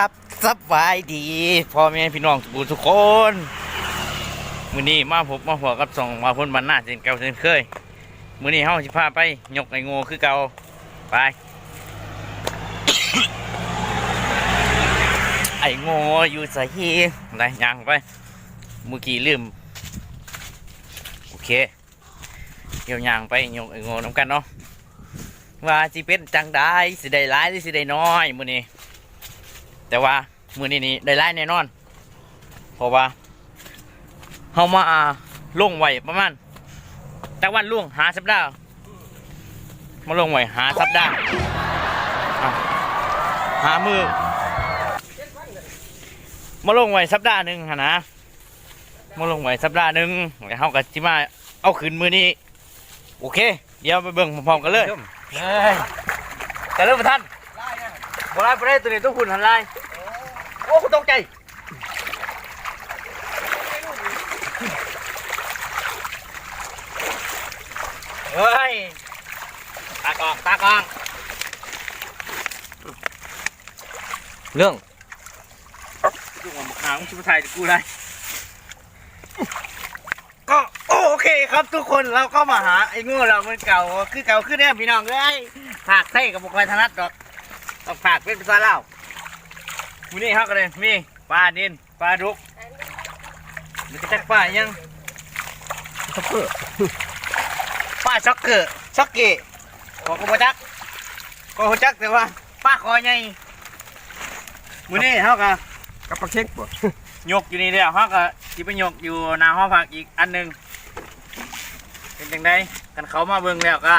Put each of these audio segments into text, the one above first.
ราบสบายดีพ่อแม่พี่น้องทุกทุกคนมื้อนี้มาพบมาพอกับสองมาพ้นบรรณาเช่นเก่าเช่นเคยมื้อนี้เฮาสิพาไปยกไอ้โง่คือเก่าไปไอ้โง่อยู่ใส่ได้ยังไปเมื่อกี้ลืมโอเคเดี๋ยวยางไปยกไอ้โง่น้ำกันเนาะว่าสิเป็นจังได้สิได้ร้ายหรือสิได้น้อยมื้อนี้ แต่ว่ามื้อนี้นี่ได้ร้ายแน่นอน เพราะว่าเฮามาลงไว้ประมาณแต่วันล่วงหาสัปดาห์มาลงไว้หาสัปดาห์อ้าวหามือมาลงไว้สัปดาห์หนึ่งหนนะมาลงไว้สัปดาห์หนึ่งแล้วเฮาก็สิมาเอาคืนมือนี้โอเค เดี๋ยวไปเบิ่งพร้อมๆกันเลยเฮ้ยแต่เริ่มบ่ทันบ่ได้บ่ได้ตัวนี้ต้องคุณหันไลน์โอ้คุณตกใจเฮ้ย ตากอง ตากอง เรื่องดูว่าหางชิบไทยกูได้ก็โอเคครับทุกคนเราก็มาหาไอ้งูเรามันเก่าคือเก่าขึ้นแน่พี่น้องเอ้ยผากไส้กับบุคคลถนัดดอกต้องผากเป็นภาษาลา วมูนี่เขาก็เลยมีปลาดินปลาดุกมันจะจักปลายังช็อกเกอร์ปลาช็อกเกอร์ช็อกเกอร์ขอกระจักก็หัวจักแต่ว่าปลาคอใหญ่มูนี่เขาก็กับปลาเค็กบ่ยกอยู่นี่เดียวเขาก็ที่ไปยกอยู่หน้าห้องพักอีกอันหนึ่งเป็นจังไดกันเขามาเบิ่งแล้วก็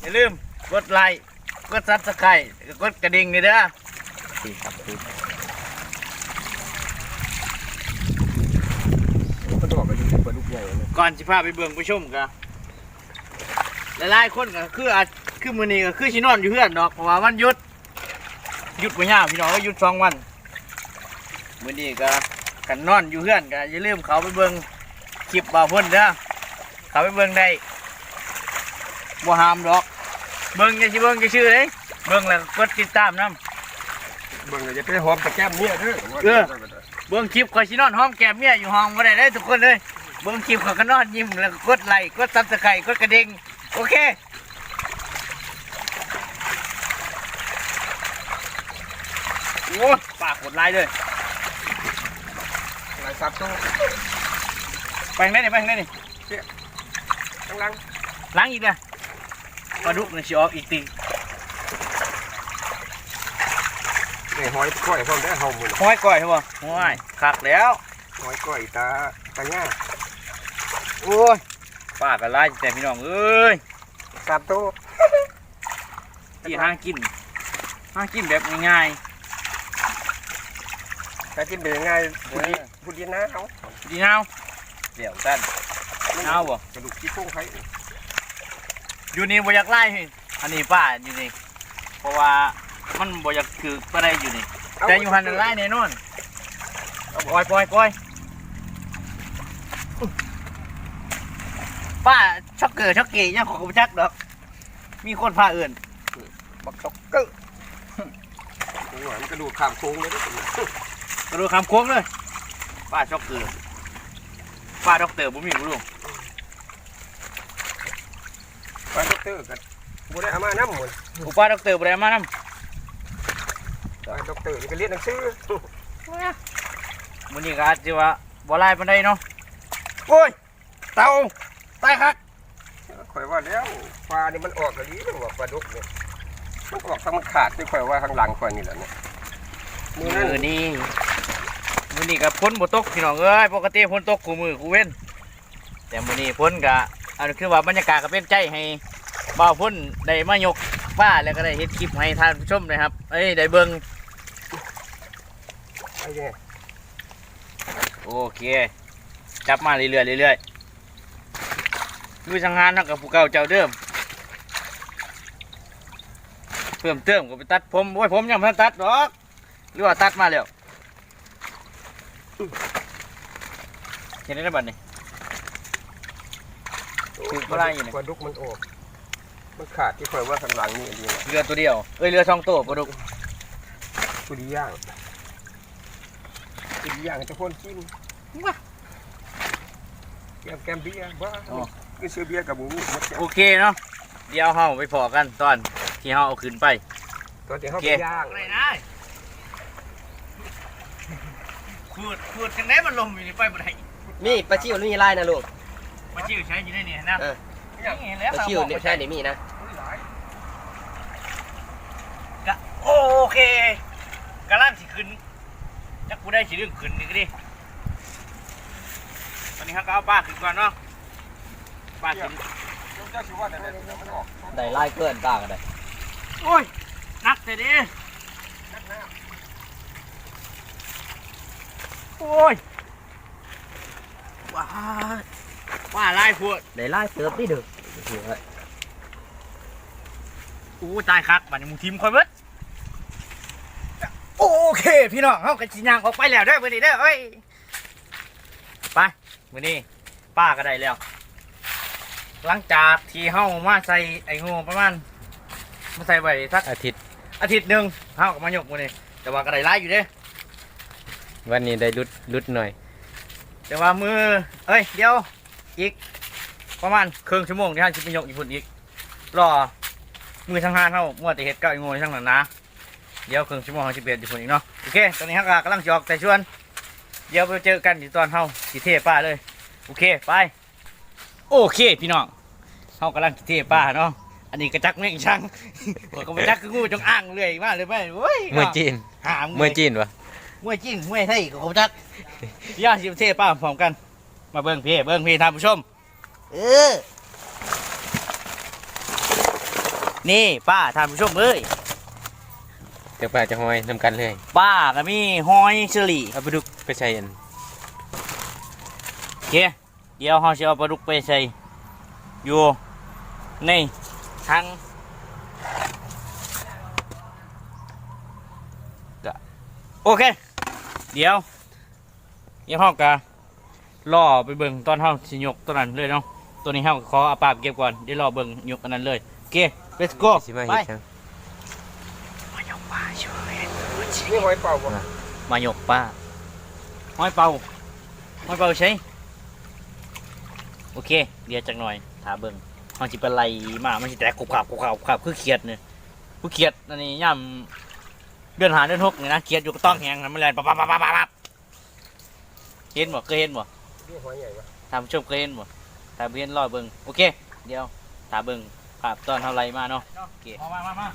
อย่าลืมกดไลค์กดซับสไครต์กดกระดิ่งนี่เด้อ ดีครับดีก็ต้องบอกไปดูปลาดุกใหญ่เลยก่อนสิพาไปเบิ่งไปชมกันหลายๆคนก็คืออาจคือมื้อนี้ก็คือสินอนอยู่เพื่อนดอกเพราะว่าวันหยุดหยุดบ่ยาวพี่น้องก็หยุดสองวันมื้อนี้ก็กันนอนอยู่เพื่อนก็อย่าลืมเขาไปเบิ่งคลิปบ่าวพ่นเด้อเขาไปเบิ่งได้บ่หามดอก เบิ่งจะสิเบิ่งจะชื่อเลยเบิ่งแล้วกดติดตามนํ เบิ่งเลยจะไปหอมตะแก้มเนี่ยเด้อเออ เบิ่งคลิปข่อยสินอนห้องแก้มเมียอยู่ห้องบ่ได้เลยทุกคนเลยเบิ่งคลิปข่อยก็นอนยิ้มแล้วก็กดไลค์กดซับสไครต์กดกระดิ่งโอเคโอ้ยปากกดไลค์เลยหลายซับตู้ไปทางไหนนี่ไปทางไหนนี่ข้างหล่างล้างอีกนะปลาดุกนี่สิออกอีกตี นี่หอยก้อยพร้อมได้อเฮาหมื้อห้อยก่อยใช่ป่ะห้อยคักแล้วหอยก้อยตาตาหญ้าโอ้ยป้าก็ไล่แต่พี่น้องเอ้ยซับตู้ที่ห้างกินห้างกินแบบง่ายแต่กินเป็นยังไงผู้ดีผู้ดีนะเฮาๆดีเงาเดี๋ยวกันเงาบ่กระดูกขี้โป่งไผอยู่นี่บ่อยากไล่อันนี้ป้าอยู่นี่เพราะว่า มันบ่อยากคือปานใดอยู่นี่แต่อยู่หันนะไล่แน่นอนเอาปล่อยปล่อยปล่อยป้าช็อกเกอร์ช็อกเกย์ยังขอบ่จักดอก มีคนพาเอื่นบักช็อกเกอร์โอ้ยมันกระดูกข้ามโค้งเลยเด้อกระโดดคำโค้งเลยป้าช็อกเกอร์ป้าด็อกเตอร์บ่มีบ่รู้ปลาด็อกเตอร์ก็บ่ได้เอามานำหมดอุป้าด็อกเตอร์บ่ได้มานำปลา ด็อกเตอร์นี่ก็เรียนหนังสือมื้อนี้ก็อาจสิว่าบ่ไล่ปานใดเนาะโอ้ยเต่าตายคักข่อยว่าแล้วปลานี่มันออกกะลีมันว่าปลาดุกเนี่ยมันออกทางมันขาดที่ข่อยว่าข้างหลังข่อยนี่แหละเนี่ยมือมืนั้นอนี้มือนี้ก็พ้นบ่ตกพี่น้องเอ้ยปกติพ้นตกคู่มือคู่เว้นแต่มือนี้พ้นก็อันคือว่าบรรยากาศก็เป็นใจให้ บ่าวพ้นได้มายกป้าแล้วก็ได้เฮ็ดคลิปให้ท่านผู้ชมนะครับ เอ้ยได้เบิ่งไอ้เนี่ยโอเค จับมาเรื่อยๆเรื่อยๆดูสังหารเนาะกับผู้เก่าเจ้าเดิม เพิ่มเติมก็ไปตัดผมโอ้ยผมยังไม่ทันตัดหรอกหรือว่าตัดมาแล้วเห็นได้บัดนี้คือปลาอยู่เนี่ยปลาดุกมันออก มันขาดที่ข่อยว่าข้างหลังนี่อันนี้นะเรือตัวเดียว เอ้ยเรือสองตัวปลาดุกสุริย่างสุริย่างจะคนกินว้าแกมแกมเบียร์บ้าคือซื้อเบียร์กับหมูหมดแก้วโอเคเนาะ เดี๋ยวเฮาไปพอกันตอนที่เฮาเอาขึ้นไป ตอนที่เขาโอไปเคย่างอะไรนะขูดขูดกันได้มันลมอยู่ในไฟบ่ได้มีปลาชิวหรือมีลายนะลูกมาจิ้วใช้อยู่ในนี่นะเออนี่แล้วปลาชิวเนี่ยใช่นี่มีนะก็โอเคกำลังสิขึ้นจักกูได้สิเรื่องขึ้นนี่ก็ดิตอนนี้เขาก็เอาป้าขึ้นก่อนเนาะป้าขึ้นเจ้าชิว่าแต่เนี่ยมันออกได้ลายเกินตากันได้โอ้ยหนักแต่ดิโอ้ยว้าว่าลายพวดได้ลายเติบนี่เด้อ อู้ตายคักบัดนี้มึงทีมคอยเบิดโอเคพี่น้องเฮากันสิย่างออกไปแล้วเด้อมื้อนี้เด้อเอ้ยไปมื้อนี้ป้าก็ได้แล้ว หลังจากที่เฮามาใส่ไอ้งูประมาณมาใส่ไว้สักอาทิตย์อาทิตย์หนึงเฮาก็มายกมื้อนี้แต่ว่าก็ได้หลายอยู่เด้วันนี้ได้รุดรุดหน่อย แต่ว่ามือเอ้ยเดี๋ยวอีก ประมาณครึ่งชั่วโมงที่เฮาสิไปยกญี่ปุ่นอีกรอมือทางหานเฮามัวแต่เฮ็ดกับไอ้งูทั้งนั้นนะเดี๋ยวครึ่งชั่วโมงเขาจะเปลี่ยนญี่ปุ่นอีกเนาะโอเคตอนนี้ฮักกำลังจะออกแต่ชวน เดี๋ยวไปเจอกันที่ตอนเฮาสิเทป้าเลย โอเคไปโอเคพี่น้องเฮากำลังสิเทป้าเนาะอันนี้กระจักแม่งช่างบอกก็กระจักคืองูจงอ้างเลยมาเลยไปโอ้ยเมื่อจีนหามเมื่อจีนวะมวยจีนมวยไทยก็กระจักย่าสิเทป้าพร้อมกัน มาเบิ่งพี่เบิ่งพี่ท่านผู้ชม เออ นี่ป้าท่านผู้ชมเอ้ยเดี๋ยวป้าจะห้อยนำกันเลยป้าก็มีหอยเชอรี่เอาไปดุกไปใส่อันโอเคเดี๋ยวเราจะเอาปลาดุกไปใส่อยู่ในถังก็โอเค เดี๋ยวเดี๋ยวเราก็รอไปเบิ่งตอนเราสิยกตัวนั้นเลยเนาะ ตัวนี้เราก็ขอเอาปลาไปเก็บก่อนเดี๋ยวรอเบิ่งยกอันนั้นเลยโอเค let's go สิมาไปเห็ดจังมายกปลาช่วยนี่หอยเป่าบ่มายกปลาหอยเป่าหอยเป่าใช่โอเคเดี๋ยวจักหน่อยถาเบิ่งมันสิเป็นไรมามันสิแตกกุบขับกุบขับกุบขับคือเขียดเนี่ยผู้เขียดอันนี้ย่ำเดือนหาเดือนหกเนี่ยนะเขียดอยู่ก็ต้องแหงนะมันแลนปั๊บปั๊บปั๊บปั๊บปั๊บเห็นบ่เคยเห็นบ่นี่หอยใหญ่ปะถามผู้ชมเคยเห็นบ่ ถามเห็นรอเบิ่งโอเค เดี๋ยวถาเบิ่งภาพตอนเท่าไรมาเนาะโอเคมามามามา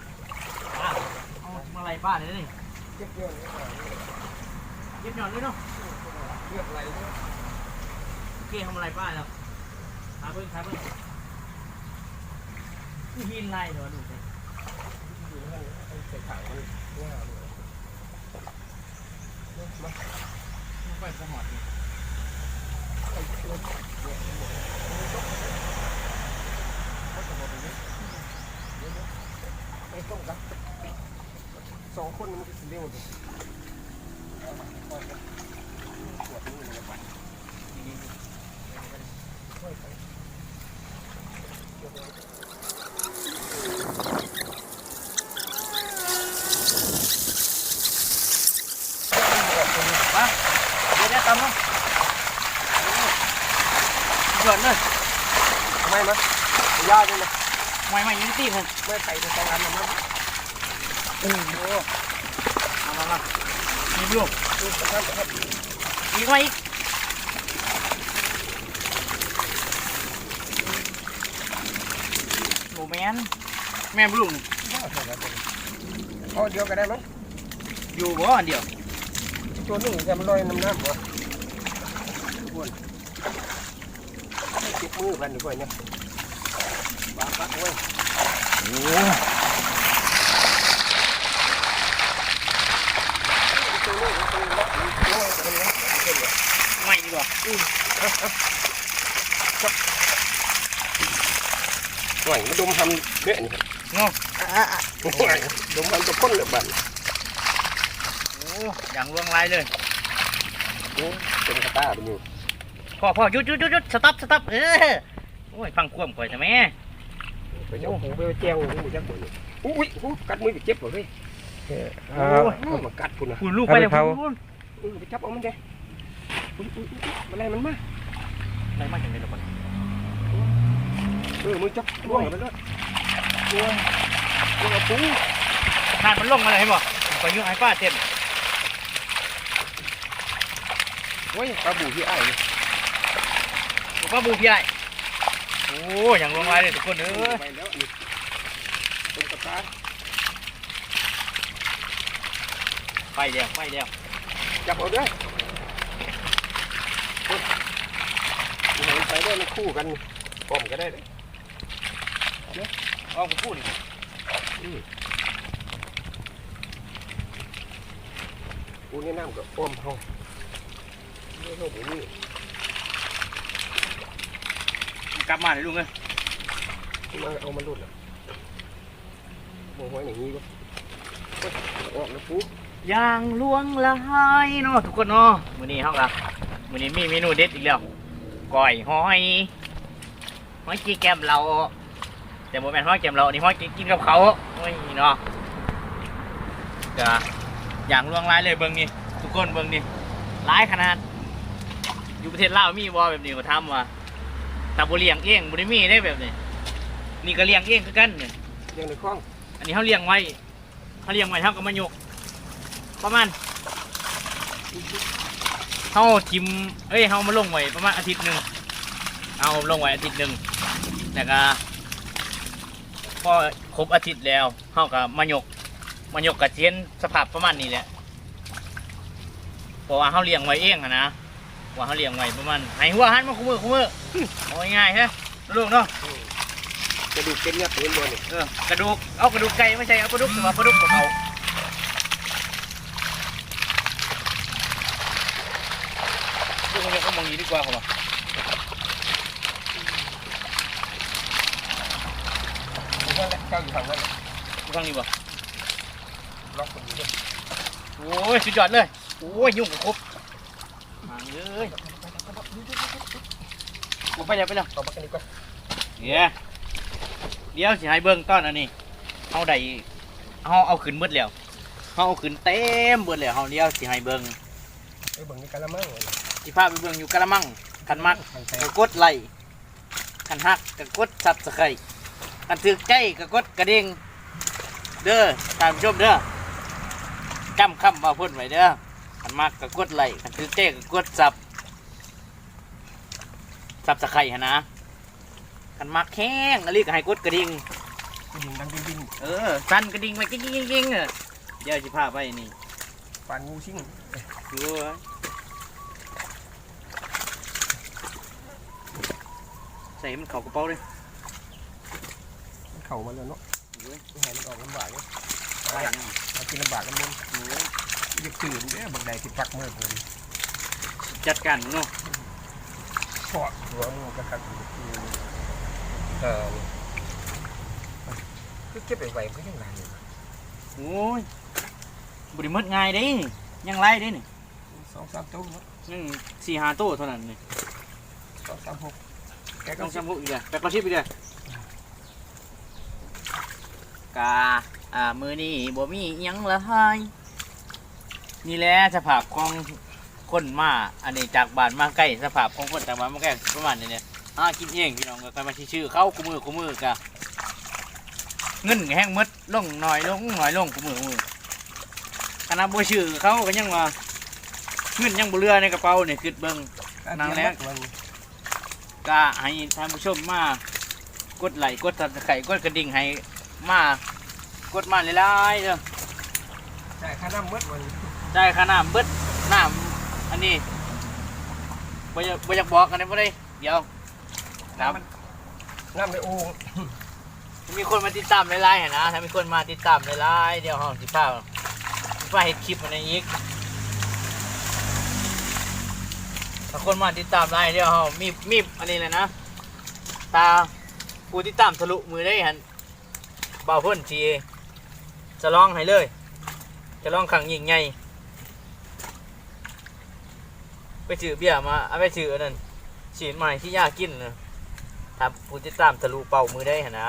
เอามาไรบ้านเลยนี่เก็บเยอะเลยเย็บหย่อนเลยเนาะเลือกอะไรเนี่ยโอเคทำอะไรบ้านแล้วถาเบิ่งถาเบิ่งผู้หินไล่เดี๋ยวดูสิใส่ถังมันว่ามันไปสมอด นี่ไอ้ต้มกันสองคนมันก็สิเร็วดิมาเดี๋ยวได้ตำเนาะหย่อนเลยทำไมมั้ยยาด้วยนะ ไม่ไม่ยืนตีผมไม่ใส่ในสองอันนะมันโอ้โหมามามามีลูกดูสภาพแบบอีกมาอีกโอ้แมนแม่บุลุงพอเดียวก็ได้มั้งอยู่บ่อันเดียวตัวนึงจะมันลอยน้ำน้ำบ่บนเก็บมือกันดีกว่าเนี่ย ไว้โอ้ตัวนี้ตัวนี้ตัวนี้ตัวนี้ตัวนี้ไม่ดีกว่าหน่อยมาดมทำเนี่ยนี่เนาะหน่อยดมทำตัวก้นเลยบั่นโอ้อย่างลวงลายเลยโอ้เป็นกระตาเป็นอยู่พ่อพ่อหยุดหยุดหยุดหยุดสต็อปสต็อปเออโอ้ยฟังความก่อยใช่ไหม ไปเจ้าหูไปแจ้งหูจักหมดอุ้ยหูกัดมือไปเจ็บหมดเลยเออโอ้ยเอามากัดคุณนะคุณลูกไปเดี๋ยวเอาไปคุณเผาเออไปจับเอามันเด้อุ๊ยอุ๊ยอุ๊ยมาอะไรมันมาอะไรมาจากไหนล่ะบ่เออมึงจับล่วงมันเลยล่วงล่วงเอาปูนานมันลงมาเลยบ่ไปยุ่งไอ้ป้าเต้นโอ้ยปลาบูที่อ้ายนี่ผมว่าบูพี่ไอ้ โอ้ยอย่างลงมาเลยทุกคนเอ้ยไปแล้วนี่ตรงกระตาไปแล้วไปแล้วจับเอาด้วยเฮ้ยกูให้มันไปได้มันคู่กันป้อมก็ได้เลยเอาผมพูดนี่กูแนะนำกับป้อมเฮาไม่ต้องผมนี่ กลับมาเลยลุงเอ้ยมาเอามันหลุดอะโมโหอย่างนี้ก็ออกแล้วปูย่างลวงลายเนาะทุกคนเนาะมื้อนี้เฮาก็มื้อนี้มีเมนูเด็ดอีกแล้วก้อยหอยหอยจีแกมเราแต่บ่แม่นหอยแกมเราอันนี้หอยกินกับเขาโอ้ยเนาะก็อย่างลวงลายเลยเบิ่งนี่ทุกคนเบิ่งนี่หลายขนาดอยู่ประเทศลาวมีบ่แบบนี้เขาทำว่า แต่บ่เลี้ยงเองบ่ได้มีได้แบบนี้นี่ก็เลี้ยงเองคือกันเนี่ยยังในคล้องอันนี้เขาเลี้ยงไว้เขาเลี้ยงไว้เท่ากับมายกประมาณเขาทิมเอ้ยเขามาลงไว้ประมาณอาทิตย์หนึ่งเอาลงไว้อาทิตย์หนึ่งแต่ก็พอครบอาทิตย์แล้วเขาก็มายกมายกกระเทียนสภาพประมาณนี้แหละเพราะว่าเขาเลี้ยงไว้เองอะนะ ว่าเขาเลี้ยงไว้ประมาณให้หัวหันมาคุ้มือคุ้มือเอาง่ายๆฮะลูกเนาะกระดูกเป็นเนี่ยเป็นบอลนี่เออกระดูกเอากระดูกไก่ไม่ใช่เอากระดูกแต่ว่ากระดูกของเขาดูมันก็มองนี้ดีกว่าเขาบอกนั่นแหละเจ้าอยู่ทางนั้นแหละดูข้างนี้บ่ล็อกคนนี้ด้วยโอ้ยสุดยอดเลยโอ้ยยุ่งกับครบมา เลยกูไปแล้วไปแล้วเอามากันดีกว่าเดี๋ยวเดี๋ยวสิให้เบิ่งต้อนอันนี้เอาได้เอาเอาขึ้นเบิดแล้วเอาเอาขึ้นเต็มเบิดแล้วเอาเดี๋ยวสิให้เบิ่งไอ้เบิ่งนี่กันละมั้งสิพาไปเบิ่งอยู่กะละมังคันมักทางแท้ก็กดไลค์คันฮักก็กดซับสไครต์คันถือใจก็กดกระดิ่งเด้อตามชมเด้อจำคำมาพูดไว้เด้อ คันมักก็กดไลค์คันถือใจก็กดซับซับสไครต์หนนะคันมักแข้งอะไรก็ให้กดกระดิ่งกูยิงดังดิ้นเออสั่นกระดิ่งไปกิ้งกิ้งกิ้งเออเดี๋ยวสิพาไปนี่ๆปานงูชิงดูไว้ใส่ให้มันเข้ากระเป๋าเลยมันเข่ามาแล้วเนาะไม่ให้มันออกลำบากเนาะไปนะเอากินลำบากกันมึง อย่าขืนเด้อบางใดที่ปักเมื่อเลยจัดการเนาะเพาะหัวมึงกระคักอยู่เออคือเก็บไปไว้ก็ยังไงอยู่โอ้ยบริมดง่ายเด้นี่ยังไล่เด้นี่สองสามตู้เนาะยังสี่ห้าโต้เท่านั้นนี่สองสามหกแกก็ต้องสิบซ้ำพวกอีกเลยแปลกระชิบอีกเลยกาอ่ามือนี่บ่มีอิหยังละหาย นี่แหละสภาพของคนมาอันนี้จากบ้านมาใกล้สภาพของคนจากบ้านมาใกล้ประมาณนี้เนี่ยหากินเองพี่น้องก็มาชื่อๆเข้ากูมือกูมือกะเงินแห้งมดลงหน่อยลงหน่อยลงกูมือกูมือขนาดบ่ชื่อเขาก็ยังว่าเงินยังบ่เหลือในกระเป๋าเนี่ยคือเบิ่งนั่งแล้วก็ให้ท่านผู้ชมมากดไลค์กดติดตามกดกระดิ่งให้มากดมาหลายๆเด้อใช่ค่าน้ำมืดมัน ได้ค่าน้ำเบิดน้ำอันนี้บ่อยากบ่อยากบอกกันได้บ่ได้เดี๋ยวน้น้ำมันน้ำในโอ่งำมีคนมาติดตามหลายๆหั่นนะ ถ้ามีคนมาติดตามหลายๆเดี๋ยวเฮาสิพาสิพาเฮ็ดคลิปอันนี้อีก ถ้าคนมาติดตามหลายเดี๋ยวเฮามีมีอันนี้แหละนะ ตาผู้ติดตามทะลุมือได้หั่นบ่าวพ่นทีจะลองให้เลย จะลองขังยิงใหญ่ ไปซื้อเบียร์มาเอาไปซื้ออันนั้นฉีดใหม่ที่ยากกินนะถ้าผู้ติดตามทะลุเป่ามือได้หนนะ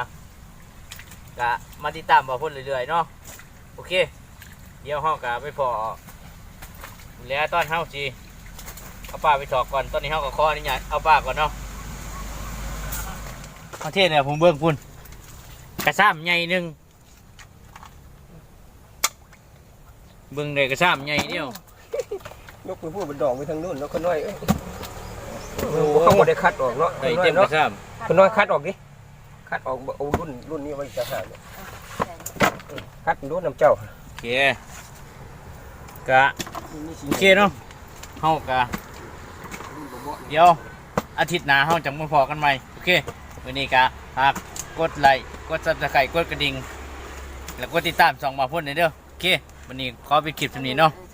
กะมาติดตามบ่าพ่นเรื่อยๆเนาะโอเค เดี๋ยวเฮากะไปพอแล้วต้อนเฮาสิเอาป้าไปถอกก่อนตอนนี้เฮาก็ขออนุญาตเอาป้าก่อนเนาะประเทศเนี่ยผมเบิ่งพุ่นกระซ้ำใหญ่หนึงเบิ่งได้กระซ้ำใหญ่เดียว ยกไปพูดเป็นดอกไปทางนู้นเนาะคนน้อยเอ้ยเขาบ่ได้คัดออกเนาะคได้นน้อเต็ยมกเนาะระซ้คนน้อยคัดออกดิคัดออกเอารุ่นรุ่นนี้ไว้จะหาเนี่ยคัดรุ่นน้ำเจ้าำโอเคกะโอเคเนาะเฮากะเดี๋ยวอาทิตย์หน้าเฮาจะมาพอกันใหม่โอเควันนี้กะฝากกดไลค์กดซับสไครต์กดกระดิ่งแล้วกดติดตามส่องมาพ่นเด้อโอเควันนี้ขอเป็นคลิปเท่านี้เนาะเออ